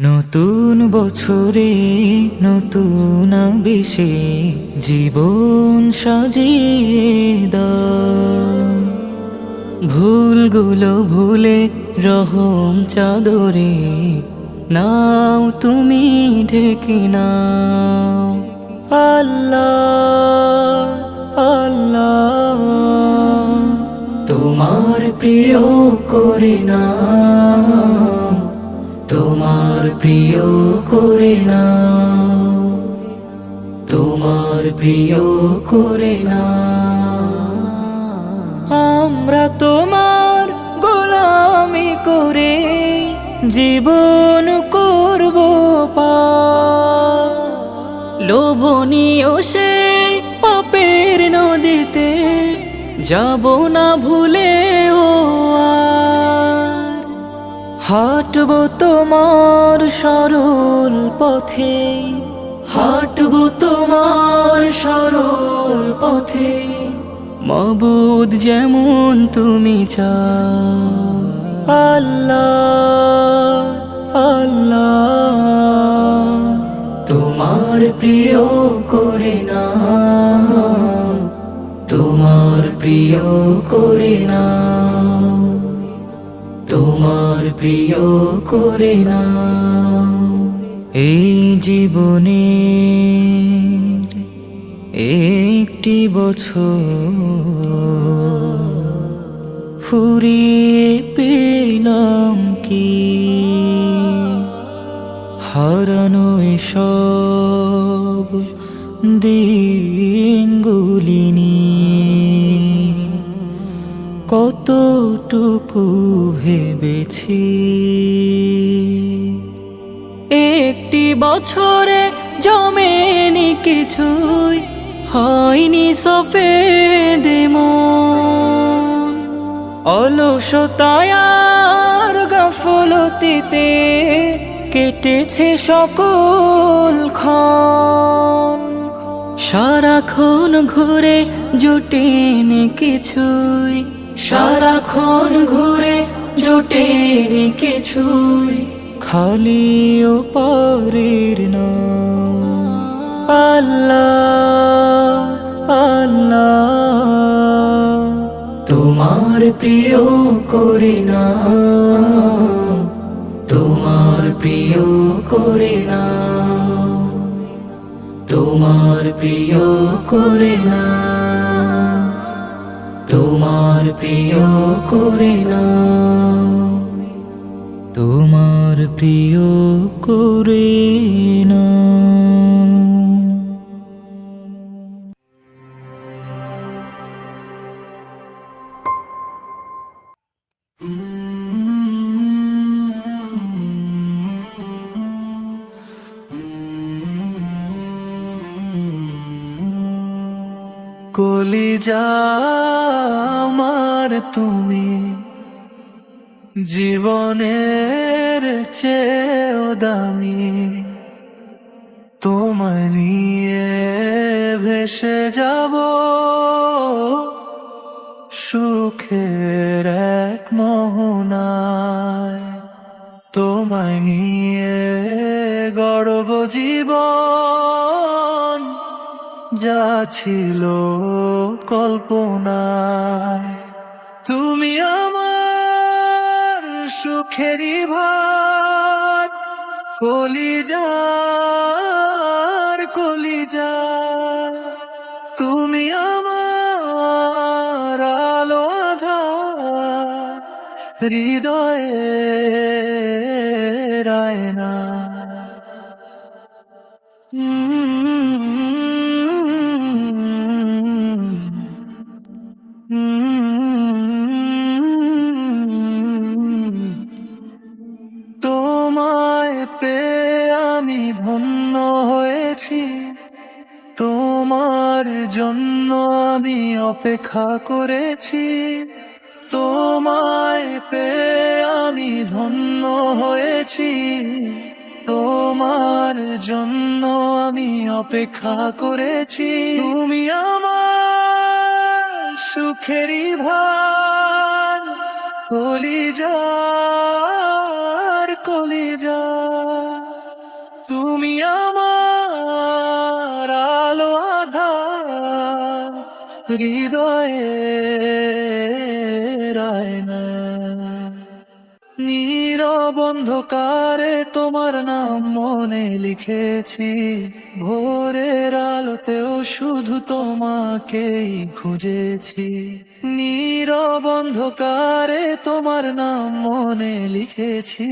নতুন বছরে, নতুন বেশে জীবন সাজিয়ে ভুলগুলো ভুলে রহম চাদরে নাও, তুমি ঢেকে নাও। আল্লাহ আল্লাহ, তোমার প্রিয় করে নাও। তোমার প্রিয় করে না তোমার প্রিয় করে না আমরা তোমার গোলামি করে জীবন করব লোভনীয় সে পাপের নদীতে যাব না ভুলে ও আর হাঁটব তোমার সরল পথে। হাঁটব তোমার সরল পথে। মবুদ যেমন তুমি চাও। আল্লাহ আল্লাহ, তোমার প্রিয় করে না তোমার প্রিয় করে না তোমার প্রিয় করে না এই জীবনে একটি বছর ফুরিয়ে পেলাম কি? হারানো সব দিনগুলি নিয়ে কতটুকু ভেবেছি? একটি বছরে জমেনি কিছুই, হয়নি সফেদ অলসতায়ার গাফলতিতে কেটেছে সকল ক্ষণ। সারাক্ষণ ঘুরে জোটেনি কিছুই সারাক্ষণ ঘুরে জোটেনি কিছুই খালি ও পারের না আল্লাহ আল্লাহ। তোমার প্রিয় করে না। তোমার প্রিয় করে না। তোমার প্রিয় করে না। তোমার প্রিয় করে না। তোমার প্রিয় করে না। কলিজা তুমি জীবনের চেয়েও দামি, তোমায় নিয়ে ভেসে যাব সুখের এক মোহনায়। তোমায় নিয়ে গর্ব জীবন, যা ছিল কল্পনায়। তুমি আমার সুখেরই ভার কলিজার কলিজা। তুমি আমার আলো আধা হৃদয়ে তোমার জন্য আমি অপেক্ষা করেছি। তোমায় পেয়ে আমি ধন্য হয়েছি। তোমার জন্য আমি অপেক্ষা করেছি। তুমি আমার সুখেরই ভার কলিজার কলিজা। নীরব অন্ধকারে তোমার নাম মনে লিখেছি। ভোরের আলোতেও শুধু তোমাকেই খুঁজেছি। নীরব অন্ধকারে তোমার নাম মনে লিখেছি।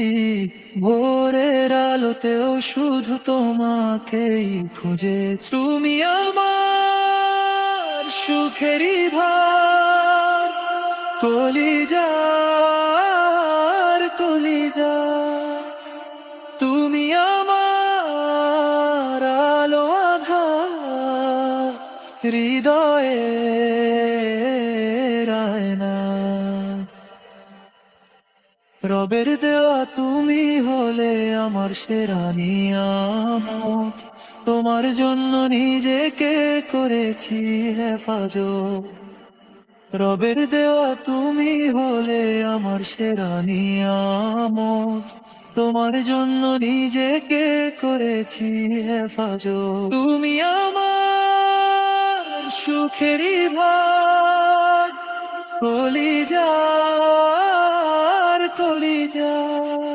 ভোরের আলোতেও শুধু তোমাকেই খুঁজেছি। তুমি আমার সুখেরই ভার, কলিজার কলিজা। তুমি আমার আলো আধার হৃদয়ে রবের দেওয়া তুমি হলে আমার সেরা নিয়ামত। তোমার জন্য নিজেকে করেছি হেফাজত। রবের দেওয়া তুমি হলে আমার সেরা নিয়ামত। তোমার জন্য নিজেকে করেছি হেফাজত। তুমি আমার সুখেরই ভাগ। কলিজার কলিজা।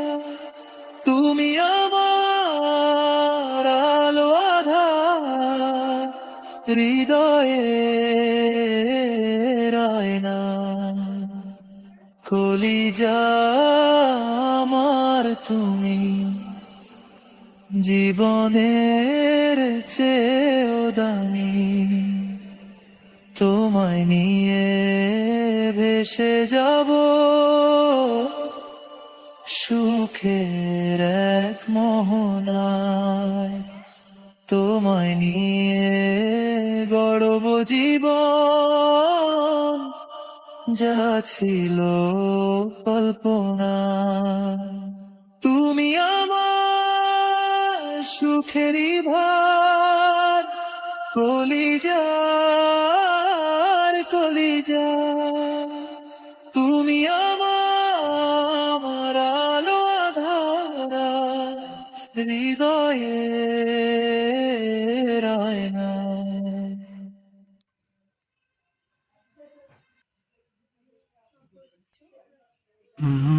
হৃদয়ে রায়না কলিজা আমার তুমি। জীবনের চেয়েও দামি, তোমায় নিয়ে ভেসে যাব। সুখের এক মোহনায় তোমায় নিয়ে জীবন, যা ছিল কল্পনা। তুমি আমার সুখেরই ভার, কলিজার কলিজা। তুমি আমার আলো আধারা, হৃদয়ে তোমায়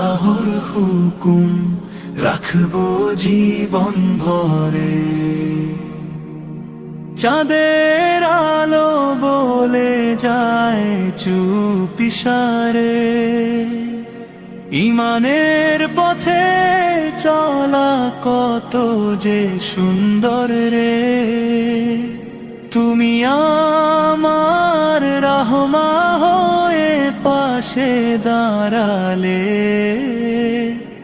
আল্লাহর হুকুম রাখব জীবন ভরে। চাঁদের আলো বলে যায় চুপিসারে ইমানের পথে চলা কত যে সুন্দর রে। তুমি আমার রহমা হয়ে পাশে দাঁড়ালে।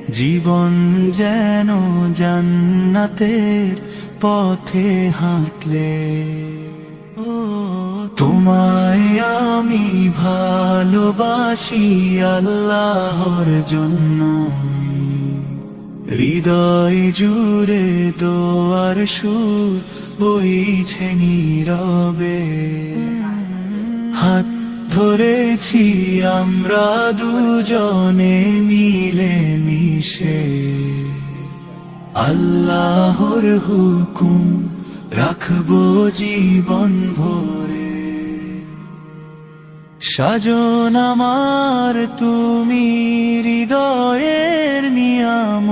জীবন যেন জান্নাতের পথে হাঁটলে। ও, তোমায় আমি ভালোবাসি আল্লাহর জন্য হৃদয় জুড়ে দোয়ার সুর বইছে নীরবে। হাত ধরেছি আমরা দুজনে মিলে মিশে আল্লাহর হুকুম রাখব জীবন ভরে। সাজন আমার তুমি হৃদয়ের নিয়াম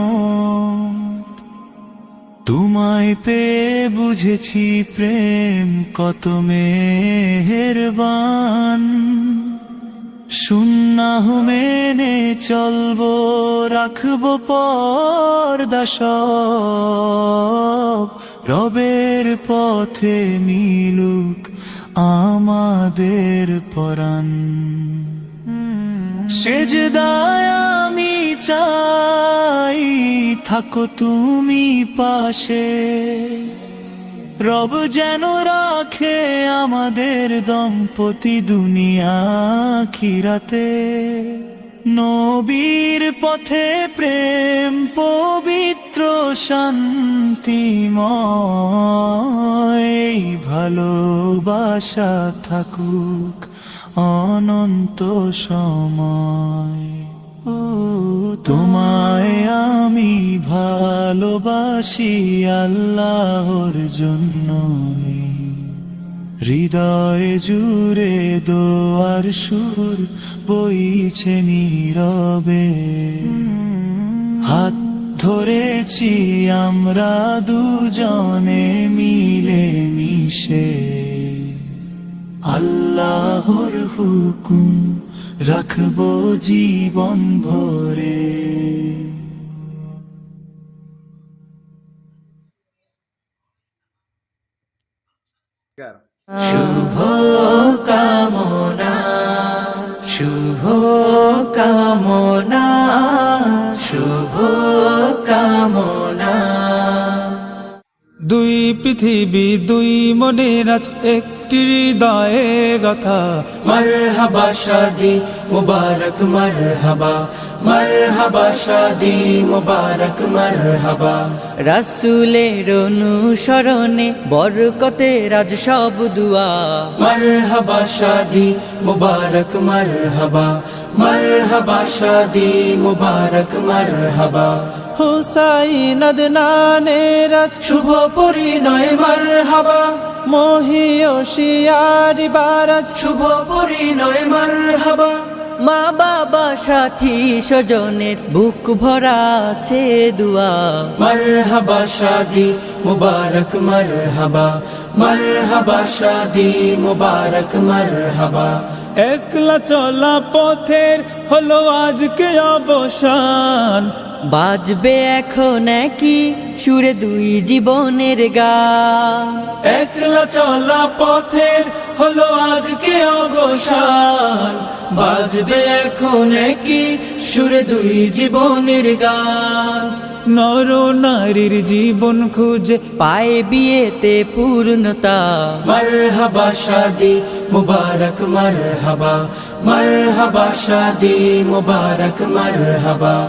তোমায় পেয়ে বুঝেছি প্রেম কত মেহেরবান। সুন্নাহ মেনে চলবো, রাখব পর্দা সব। রবের পথে মিলুক আমাদের পরাণ। সেজদায় আমি চাই, থাকো তুমি পাশে। রব যেন রাখে আমাদের দম্পতি দুনিয়া খিরাতে নবীর পথে প্রেম, পবিত্র শান্তিময় ভালোবাসা থাকুক। অনন্ত সময়। ও তোমায় আমি ভালোবাসি আল্লাহর জন্য হৃদয় জুড়ে দোয়ার সুর বইছে নীরবে। হাত ধরেছি আমরা দুজনে মিলে মিশে আল্লাহর হুকুম রাখব জীবন ভরে। শুভ কামনা শুভ কামনা শুভ কামনা। দুই পৃথিবী দুই মনের আজ একটি হৃদয়ে গাথা। মারহাবা শাদি মুবারক মারহাবা। মারহাবা শাদি মুবারক মারহাবা। রাসুলের অনুসরণে বরকতে রাজ সব দুয়া। মারহাবা শাদি মুবারক মারহাবা। মারহাবা শাদি মুবারক মারহাবা। হুসাইন আদনানের আজ শুভ পরিণয়, মারহাবা। মহিও শিয়ারি বারাজ শুভ পরিণয়, মারহাবা। মা বাবা, সাথী, স্বজনের বুক ভরা আছে দুয়া। মারহাবা শাদি মুবারক, মারহাবা। মারহাবা শাদি মুবারক, মারহাবা। একলা চলা পথের হলো আজকে অবসান। বাজবে এখন কি সুরে দুই জীবনের গান। একলা চলা পথের হলো আজকে অবসান। বাজবে এখন কি সুরে দুই জীবনের গান। নর নারীর জীবন খুঁজে পায়ে বিয়েতে পূর্ণতা। মারহাবা শাদি মুবারক মারহাবা। মারহাবা শাদি মুবারক মারহাবা।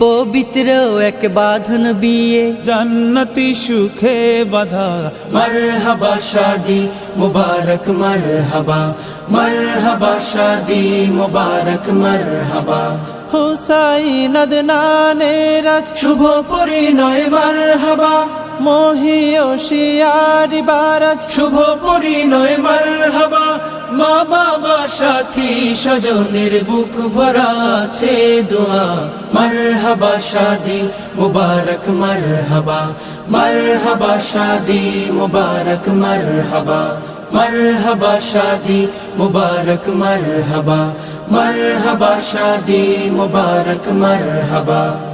পবিত্র এক বাঁধন বিয়ে। জান্নাতি সুখে বাধা, মারহাবা শাদি, মুবারক মারহাবা মারহাবা শাদি, মুবারক মারহাবা। হুসাইন আদনানের আজ শুভ পরিণয়, মারহাবা। মহিও শিয়ারি বারাজ। শুভ পরিণয়, মারহাবা। মা বাবা, সাথী, স্বজনের বুক ভরা আছে দোয়া। মারহাবা শাদি মুবারক, মারহাবা। মারহাবা শাদি মুবারক, মারহাবা। মারহাবা শাদি মুবারক, মারহাবা। মারহাবা শাদি মুবারক, মারহাবা।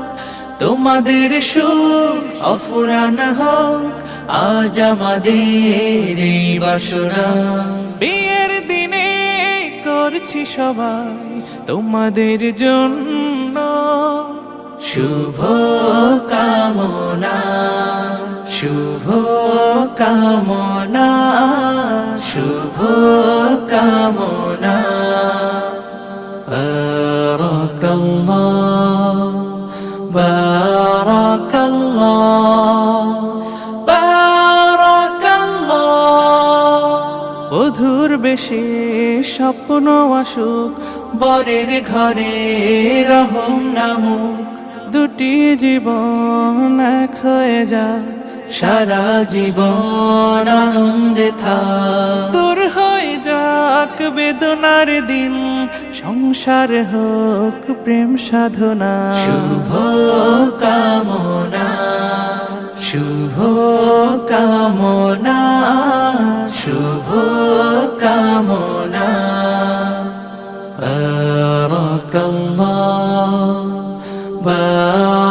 তোমাদের সুখ অফুরান হোক আজ আমাদের এই বাসনা। বিয়ের দিনে করছি সবাই তোমাদের জন্য। শুভ কামনা শুভ কামনা শুভ কামনা। বারাকাল্লাহ। বেশি স্বপ্ন আসুক বরের ঘরে রহম নামুক। দুটি জীবন এক হয়ে যা সারা জীবন আনন্দে থাক। দূর হয়ে যাক বেদনার দিন, সংসার হোক প্রেম সাধনা। শুভ কামনা। শুভ কামনা শুভ কামনা। বারাকাল্লাহ বারাকাল্লাহ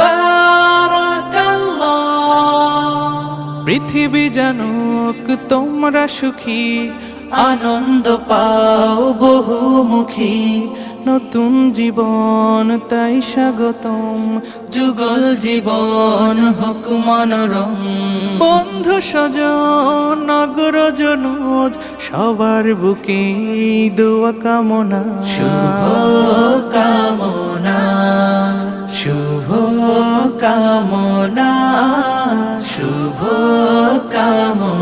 বারাকাল্লাহ। পৃথিবী জানুক তোমরা সুখী আনন্দ পাও বহুমুখী। নতুন জীবন তাই স্বাগতম। যুগল জীবন হোক মনোরম। বন্ধু স্বজন নগর জনুজ সবার বুকে দোয়া কামনা। শুভ কামনা শুভ কামনা শুভ কামনা।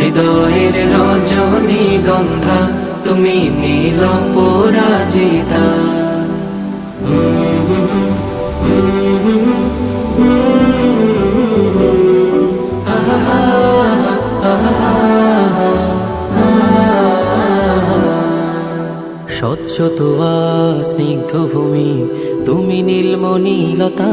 হৃদয়ের রজনী গন্ধা তুমি নীল পরাজিতা। স্বচ্ছ তোয়া স্নিগ্ধ ভূমি তুমি নীলমণিলতা।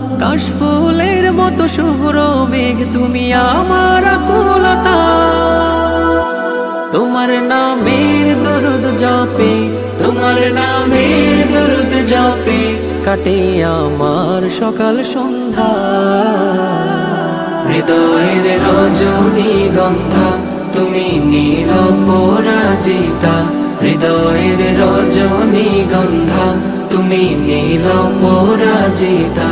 কাশফুলের মতো শুভ্র মেঘ, তুমি আমার আকুলতা। তোমার নামের দরুদ জপে, তোমার নামের দরুদ জপে, কাটে আমার সকাল সন্ধ্যা। হৃদয়ের রজনী গন্ধা, তুমি নীল পরাজিতা। হৃদয়ের রজনী গন্ধা, তুমি নীল পরাজিতা।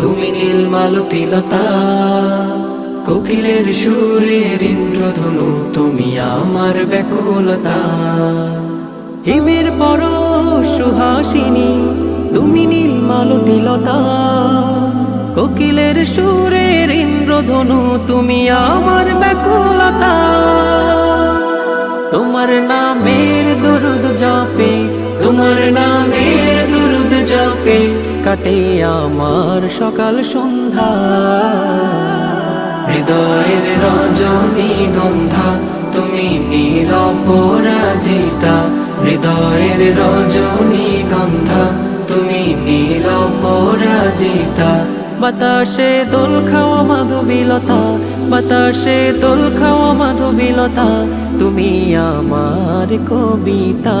তুমি নীলমালতিলতা কোকিলের সুরের ইন্দ্রধনু, তুমি আমার ব্যাকুলতা। হিমের পর সুহাসিনী, তুমি নীল মালতিলতা কোকিলের সুরের ইন্দ্রধনু, তুমি আমার ব্যাকুলতা। তোমার নামের দরুদ জপে, তোমার নামের দরুদ জপে কাটে আমার সকাল সন্ধ্যা। হৃদয়ের রজনী গন্ধা, তুমি নীল পরাজিতা হৃদয়ের রজনী গন্ধা, তুমি নীল পরাজিতা বাতাসে দোল খাওয়া মাধুবিলতা, বাতাসে দোল খাওয়া মাধুবিলতা, তুমি আমার কবিতা।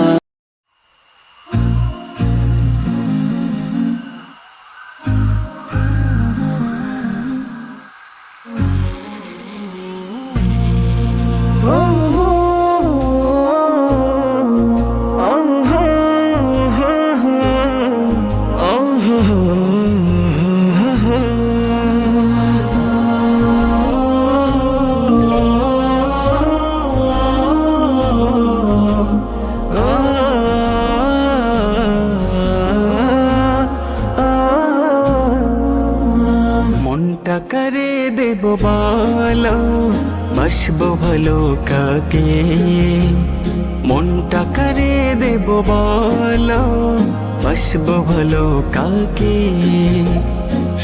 কাকে মনটা করে দেব বলো, বাসবো ভালো কাকে?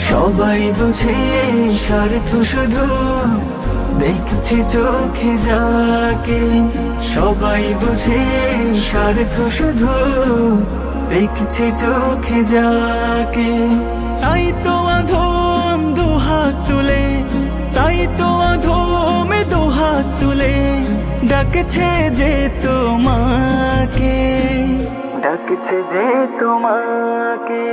সবাই বুঝে স্বার্থ শুধু দেখছি চোখে যাকে। সবাই বুঝে স্বার্থ শুধু দেখছি চোখে যাকে। তাই তো ডাকছে যে তোমাকে। ডাকছে যে তোমাকে।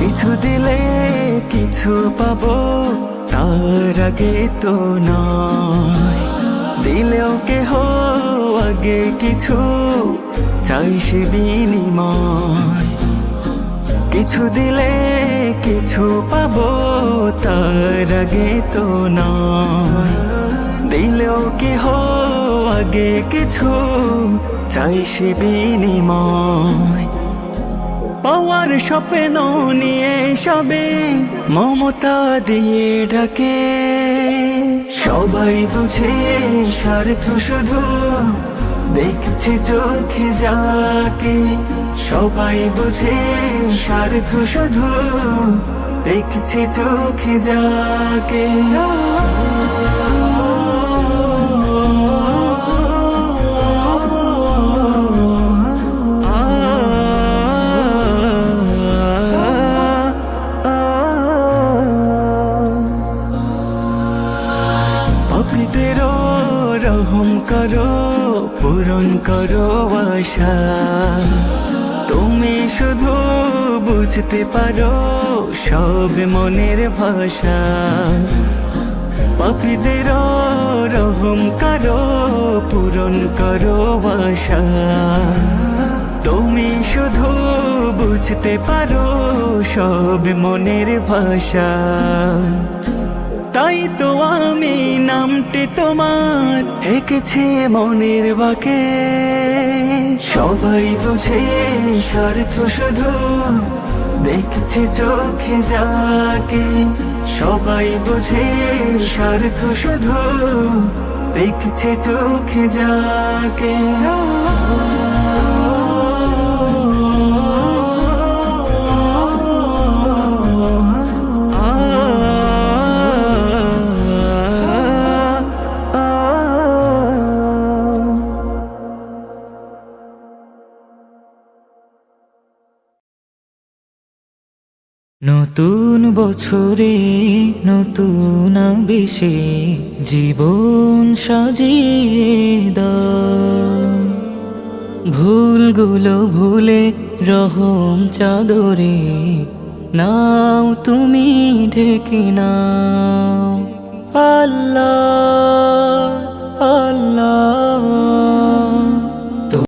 কিছু দিলে কিছু পাবো তার আগে তো নয়। দিলেও কেহ আগে কিছু চাই সে বিনিময়। কিছু দিলে কিছু পাব, তার আগে তো নয়। দিলেও কেহ আগে কিছু চাই সে বিনিময়। পাওয়ার স্বপ্ন নিয়ে সবে মমতা দিয়ে ডাকে। সবাই বুঝে স্বার্থ শুধু দেখছে চোখে যাকে। সবাই বুঝে স্বার্থ শুধু দেখছে চোখে যাকে। পূরণ করো আশা। তুমি শুধু বুঝতে পারো সব মনের ভাষা। পাপীদেরও রহম করো, পূরণ করো আশা। তুমি শুধু বুঝতে পারো সব মনের ভাষা। তাই আমি নামটি তোমার। এঁকেছি মনের বাকে। সবাই বুঝে স্বার্থ শুধু। দেখছে চোখে যাকে। সবাই বুঝে স্বার্থ শুধু। দেখছে চোখে যাকে। নতুন বছরে, নতুন আবেশে জীবন সাজিয়ে ভুলগুলো ভুলে রহম চাদরে নাও, তুমি ঢেকে নাও। আল্লাহ আল্লাহ।